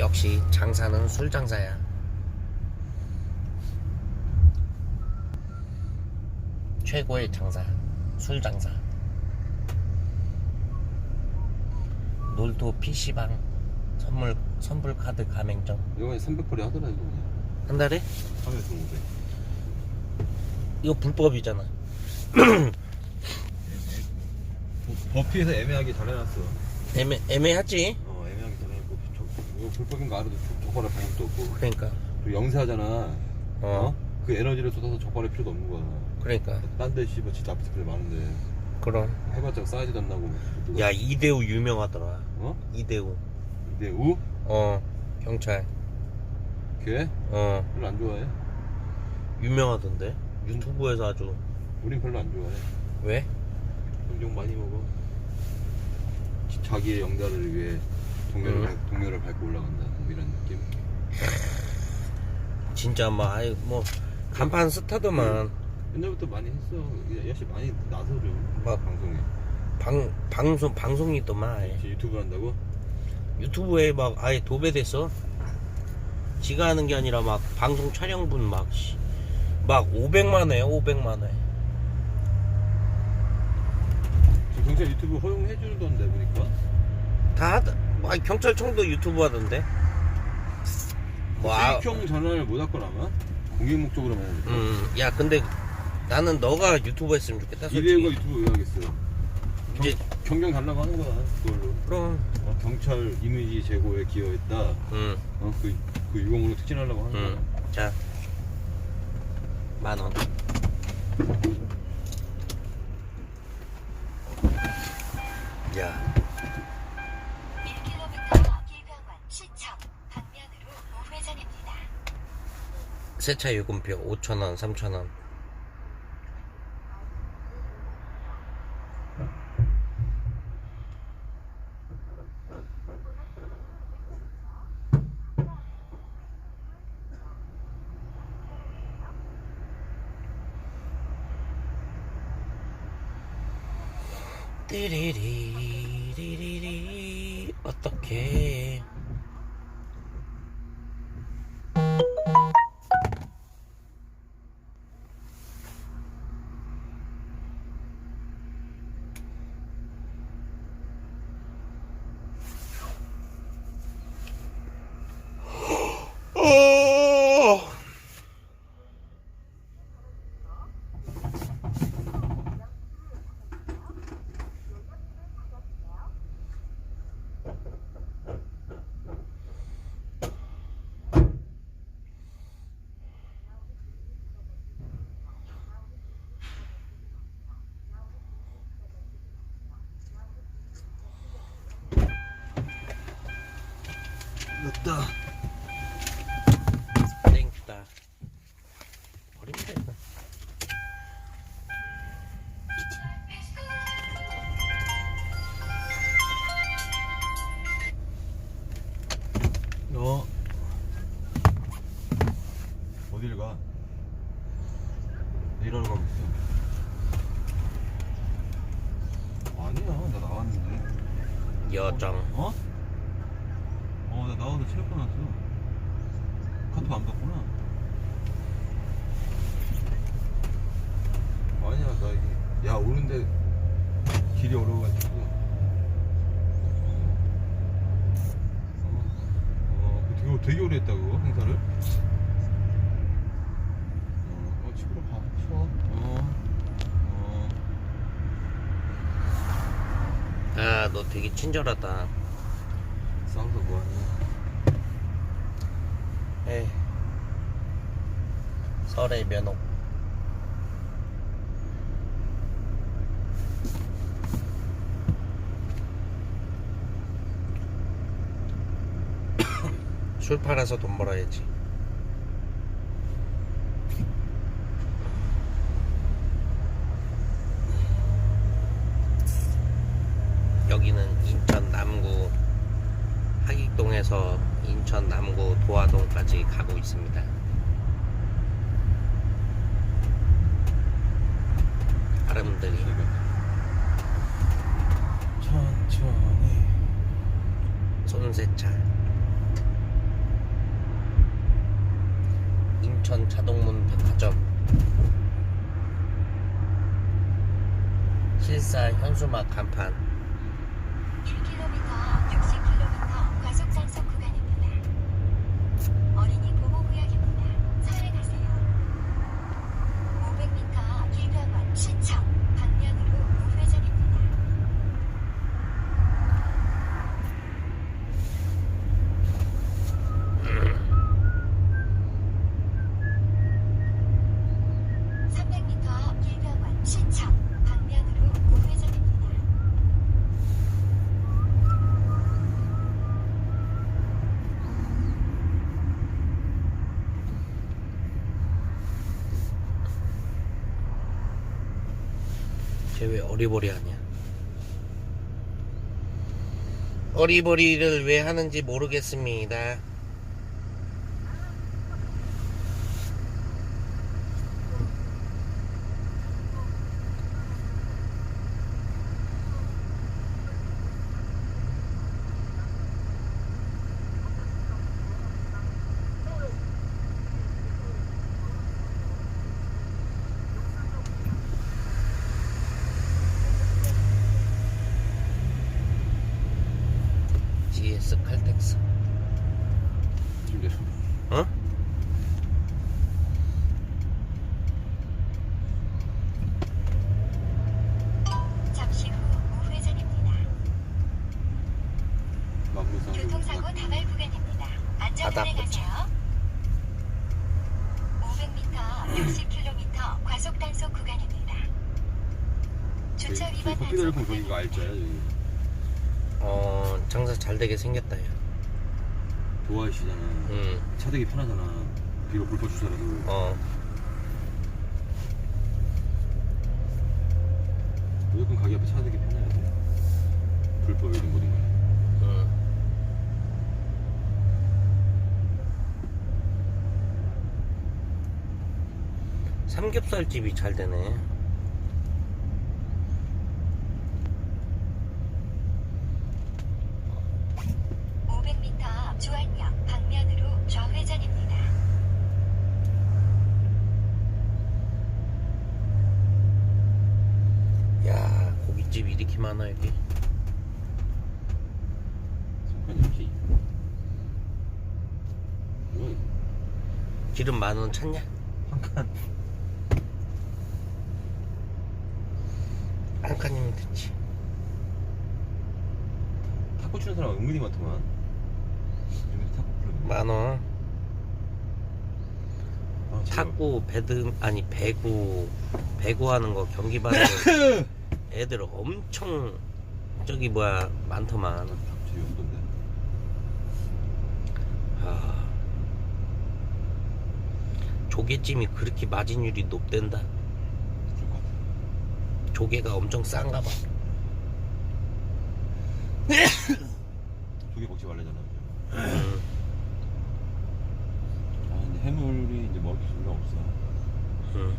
역시 장사는 술 장사야. 최고의 장사, 술 장사. 놀토 PC방 선물 선불 카드 가맹점 이번에 300벌이 하더라 이거 그냥 한 달에 하면서 500 이거 불법이잖아. 버피에서 애매하게 잘 해놨어 애매 애매하지. 어 애매하게 잘 해놨고 저, 이거 불법인 거 알아도 저- 저거를 방법도 없고. 그러니까. 또 영세하잖아. 어. 어? 그 에너지를 쏟아서 저거할 필요도 없는 거야. 그러니까. 딴 데 씨발 진짜 앞에서 그래 많은데. 그럼. 해봤자 사이즈도 안 나고. 누가- 야 이대우 유명하더라. 어? 이대우. 근데 우? 어 경찰. 걔? 어. 별로 안 좋아해? 유명하던데? 유튜브에서 아주. 우린 별로 안 좋아해. 왜? 욕 많이 먹어. 지- 자기의 영달을 위해 동료를, 음. 밟- 동료를 밟고 올라간다 뭐 이런 느낌 진짜 막 아이 뭐 간판 스타더만 옛날부터 많이 했어 야- 야씨 많이 나서 좀 뭐? 방송에 방 방송 방송이더만 아예. 혹시 유튜브 한다고? 유튜브에 막 아예 도배됐어. 지가 하는 게 아니라 막 방송 촬영분 막 씨, 막 500만 회, 500만 회. 지금 경찰 유튜브 허용해 주던데 보니까 다 하다. 아, 경찰청도 유튜브 하던데. 뭐 아, 수익형 전환을 못할 거라마 공익 목적으로만 돼 음, 야 근데 나는 너가 유튜브 했으면 좋겠다. 이래가 솔직히. 유튜브 왜 하겠어 이제 경경 달라고 하는 거야 그걸로 그럼, 어, 경찰 이미지 제고에 기여했다 음, 어, 그, 그 유공으로 특진하려고 하는 거야 음, 자, 만 원. 세차 요금표 5,000원, 3,000원. 띠리리 리리리 어떻게 어. 늦다 땡큐다 버리면 돼 이거. 어 어딜 가? 일하러 가고 있어 아니야 나 나왔는데 여정 어? 체육 받았어. 카톡 안 받구나. 아니야, 나 이게, 야, 오는데 길이 어려워가지고. 어, 어, 그거 되게, 되게 오래 했다, 그거, 행사를. 어, 어, 집으로 가, 쉬어. 어, 어, 아 너 되게 친절하다 싸워서 뭐하니? 에이 설의 면옥. 술 팔아서 돈 벌어야지 구세차 인천 자동문 백화점. 실사 현수막 간판. 쟤 왜 어리버리하냐 어리버리를 왜 하는지 모르겠습니다 칼텍스 이제 어? 잠시 후 우회전입니다. 교통사고 다발 구간입니다. 안전운행 하세요. 500m, 60km 과속 단속 구간입니다. 주차 위반 커피들 단속 그 거기가 구간입니다. 여기 잘 되게 생겼다 야 좋아하시잖아. 응. 차 되기 편하잖아. 비록 불법 주사라도 어. 무조건 가게 앞에 차 되기 편해야 돼. 불법이든 뭐든 간에 응. 삼겹살집이 잘 되네. 오 500m 주안역 방면으로 좌회전입니다. 야 고깃집 이렇게 많아 여기. 뭐야 이거 기름 만 원 찾냐? 한칸 한 칸이면 됐지. 탁구 치는 사람 은근히 많더만 만 원. 아. 탁구, 배드 아니 배구, 배구 하는 거 경기 받는 애들 엄청 저기 뭐야 많더만. 아, 조개찜이 그렇게 마진율이 높댄다. 조개가 엄청 싼가 봐. 조개 먹지 말래잖아 음, 해물이 이제 먹을 수가 없어 음.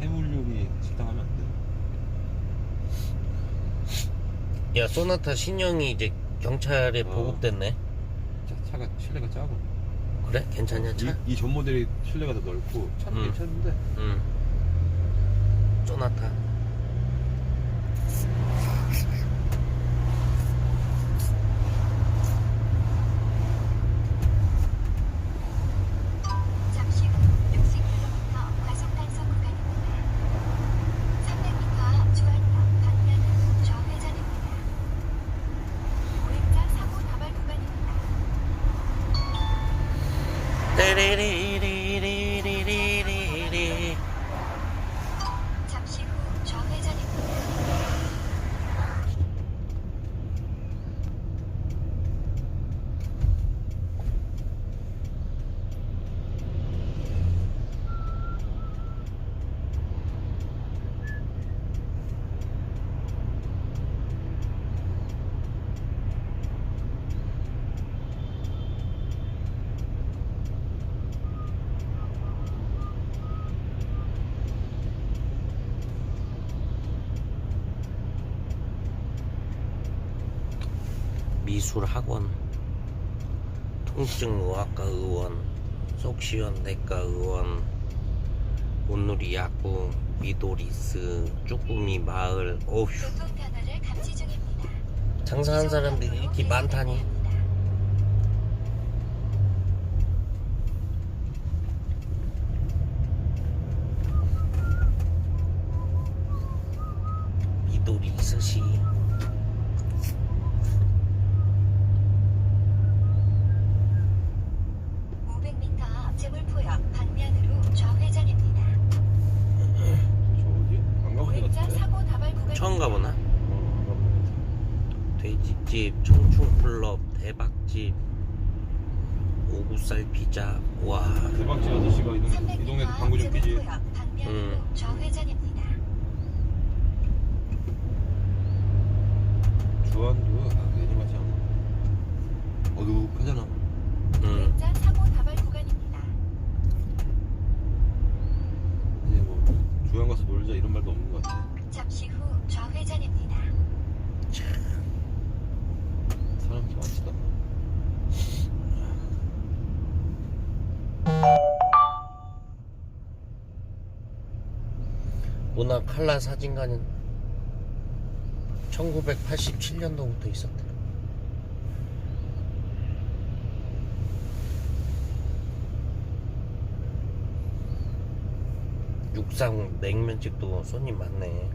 해물 요리 식당 하면 안 돼 야 소나타 신형이 이제 경찰에 어. 보급됐네. 차가 실내가 작아 그래? 괜찮냐 차? 이, 이전 모델이 실내가 더 넓고 차는 음. 괜찮은데 응. 소나타. fighting. 미술학원 통증의학과 의원 속시원 내과 의원 온누리 야구 미도리스 쭈꾸미 마을 어휴 중입니다. 장사한 사람들이 이렇게 많다니 미도리스시 500m 앞 제물포역 방면으로 좌회전입니다. 저 어디? 안 가본 데 보행자 같은데? 사고 다발 구간 처음 가보나? 어, 돼지집, 청춘클럽, 대박집, 오구살 피자 와 대박집 아저씨가 이 동네, 이 동네 300m 광고 좀 끼지 방면으로 음. 좌회전입니다. 주안도 아, 괜히 맛이 안 어둑하잖아 음. 보행자 사고 다발 구간입니다. 이제 뭐 주안 가서 놀자 이런 말도 없는 것 같아 잠시 후 좌회전입니다. 사람 좀 많지다 문화 칼라 사진관은 1987년도부터 있었대. 육상 냉면집도 손님 많네.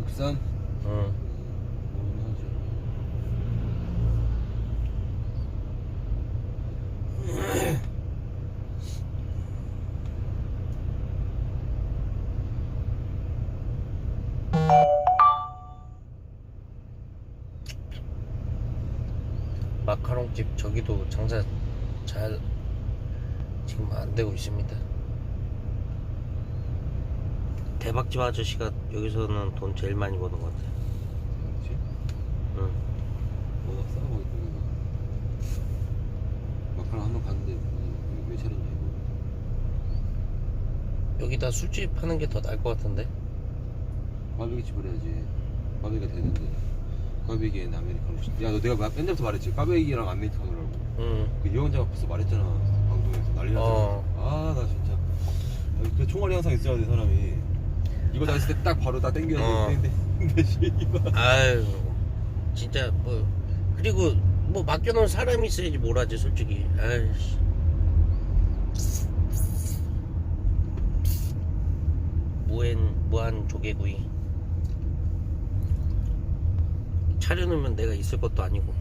육산 응. 집 저기도 장사 잘 지금 안 되고 있습니다. 대박집 아저씨가 여기서는 돈 제일 많이 버는 것 같아. 그렇지 응. 뭐가 싸고 있는 거 막하나 한번 갔는데 왜 차렸냐 이거 여기다 술집 하는 게 더 나을 것 같은데. 꽈배기 집을 해야지 꽈배기가 되는데 꽈배기엔 아메리카노 시- 야, 너 내가 맨 전부터 말했지 꽈배기랑 아메리카노라고 응. 그 이영자가 벌써 말했잖아 방송에서 난리 났잖아 어. 아 나 진짜 아, 그 총알이 항상 있어야 돼 사람이 이거 다 있을 때 딱 바로 다 땡겨야 어. 돼 근데 근데 씨발 아유, 진짜 뭐 그리고 뭐 맡겨놓은 사람이 있어야지 뭘 하지 솔직히. 아이씨. 무한 무한 조개구이. 차려놓으면 내가 있을 것도 아니고.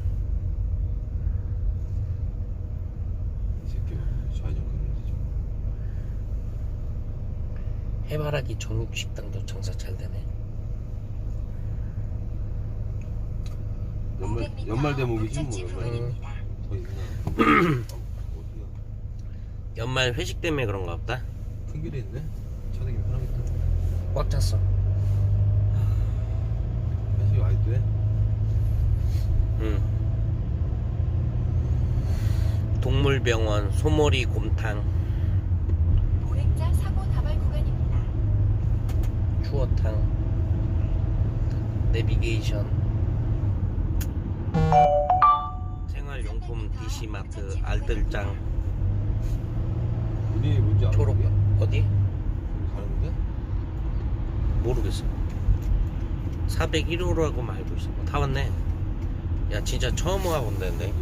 해바라기 정육식당도 장사 잘 되네. 연말 500m 연말 대목이지 뭐 연말 어디야 연말 회식 때문에 그런가 보다. 큰 길에 있네 차 대기 편하겠다 꽉 찼어. 회식 와야 돼 응. 동물병원 소머리 곰탕 보행자 사고 다발 구간입니다. 추어탕 내비게이션 생활용품 DC마트 알뜰장 이름이 뭔지 알아? 초록? 어디? 가는데? 모르겠어 401호라고 알고 있어 다 왔네 야 진짜 처음 와본다는데